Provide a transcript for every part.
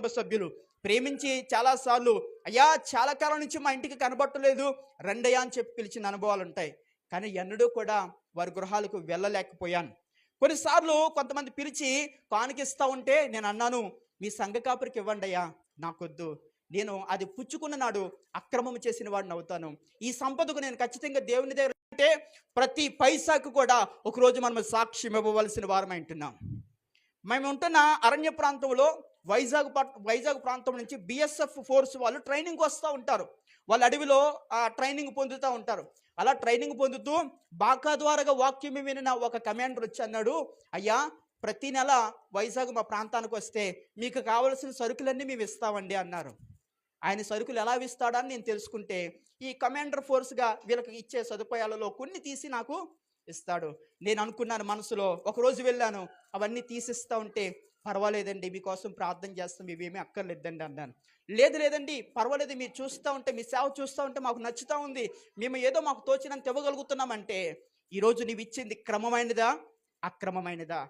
కుటుంబ సభ్యులు ప్రేమించి చాలాసార్లు అయ్యా చాలా కాలం నుంచి మా ఇంటికి కనబట్టలేదు రండయ్యా అని చెప్పి పిలిచిన అనుభవాలు ఉంటాయి. కానీ ఎన్నడూ కూడా వారి గృహాలకు వెళ్ళలేకపోయాను. కొన్నిసార్లు కొంతమంది పిలిచి కానుకిస్తా ఉంటే నేను అన్నాను మీ సంఘ కాపురికి ఇవ్వండి అయ్యా నాకొద్దు. నేను అది పుచ్చుకున్న నాడు అక్రమం చేసిన వాడిని అవుతాను. ఈ సంపదకు నేను ఖచ్చితంగా దేవుని దగ్గర అంటే ప్రతి పైసాకు కూడా ఒకరోజు మనం సాక్ష్యం ఇవ్వవలసిన వారం అంటున్నాం మేము ఉంటున్న అరణ్య ప్రాంతంలో వైజాగ్ పట్ వైజాగ్ ప్రాంతం నుంచి బిఎస్ఎఫ్ ఫోర్స్ వాళ్ళు ట్రైనింగ్ వస్తూ ఉంటారు. వాళ్ళ అడవిలో ఆ ట్రైనింగ్ పొందుతూ ఉంటారు. అలా ట్రైనింగ్ పొందుతూ బాకా ద్వారాగా వాక్యం వినిన ఒక కమాండర్ వచ్చి అన్నాడు అయ్యా ప్రతి నెల వైజాగ్ మా ప్రాంతానికి వస్తే మీకు కావలసిన సరుకులన్నీ మేము ఇస్తామండి అన్నారు. ఆయన సరుకులు ఎలా ఇస్తాడని నేను తెలుసుకుంటే ఈ కమాండర్ ఫోర్స్గా వీళ్ళకి ఇచ్చే సదుపాయాలలో కొన్ని తీసి నాకు ఇస్తాడు. నేను అనుకున్నాను మనసులో ఒకరోజు వెళ్ళాను అవన్నీ తీసిస్తా ఉంటే పర్వాలేదండి మీకోసం ప్రార్థన చేస్తాం ఇవేమీ అక్కర్లేదండి అన్నాను. లేదు లేదండి పర్వాలేదు మీరు చూస్తూ ఉంటే మీ సేవ చూస్తూ ఉంటే మాకు నచ్చుతూ ఉంది మేము ఏదో మాకు తోచినంత ఇవ్వగలుగుతున్నామంటే ఈరోజు నీవు ఇచ్చింది క్రమమైనదా? అక్రమమైనదా?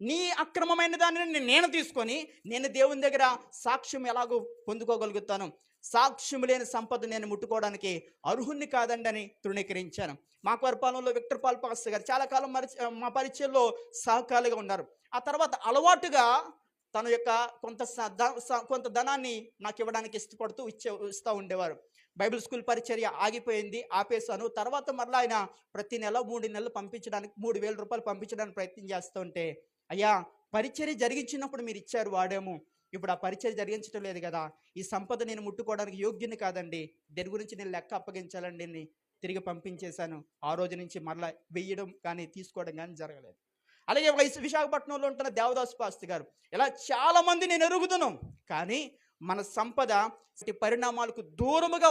నీ అక్రమమైన దానిని నేను తీసుకొని నేను దేవుని దగ్గర సాక్ష్యం ఎలాగో పొందుకోగలుగుతాను. సాక్ష్యం లేని సంపద నేను ముట్టుకోవడానికి అర్హుణ్ణి కాదండి అని తృణీకరించాను. మా కొరపాలెంలో విక్టర్ పాల్ పాస్ గారు చాలా కాలం మరి మా పరిచయంలో సహకారులుగా ఉన్నారు. ఆ తర్వాత అలవాటుగా తన యొక్క కొంత స- కొంత ధనాన్ని నాకు ఇవ్వడానికి ఇష్టపడుతూ ఇచ్చే ఇస్తూ ఉండేవారు. బైబిల్ స్కూల్ పరిచర్య ఆగిపోయింది ఆపేశాను. తర్వాత మరలా ఆయన ప్రతి నెల మూడు నెలలు పంపించడానికి మూడు వేల రూపాయలు పంపించడానికి ప్రయత్నం చేస్తూ ఉంటే అయ్యా పరిచర్య జరిగించినప్పుడు మీరు ఇచ్చారు వాడేమో. ఇప్పుడు ఆ పరిచయం జరిగించడం లేదు కదా. ఈ సంపద నేను ముట్టుకోవడానికి యోగ్యుని కాదండి. దేని గురించి నేను లెక్క అప్పగించాలండి తిరిగి పంపించేశాను. ఆ రోజు నుంచి మరలా వెయ్యడం కానీ తీసుకోవడం కానీ జరగలేదు. అలాగే వైస్ విశాఖపట్నంలో ఉంటున్న దేవదాస్ పాస్తి గారు ఇలా చాలా మంది నేను ఎరుగుతున్నాం కానీ మన సంపద పరిణామాలకు దూరముగా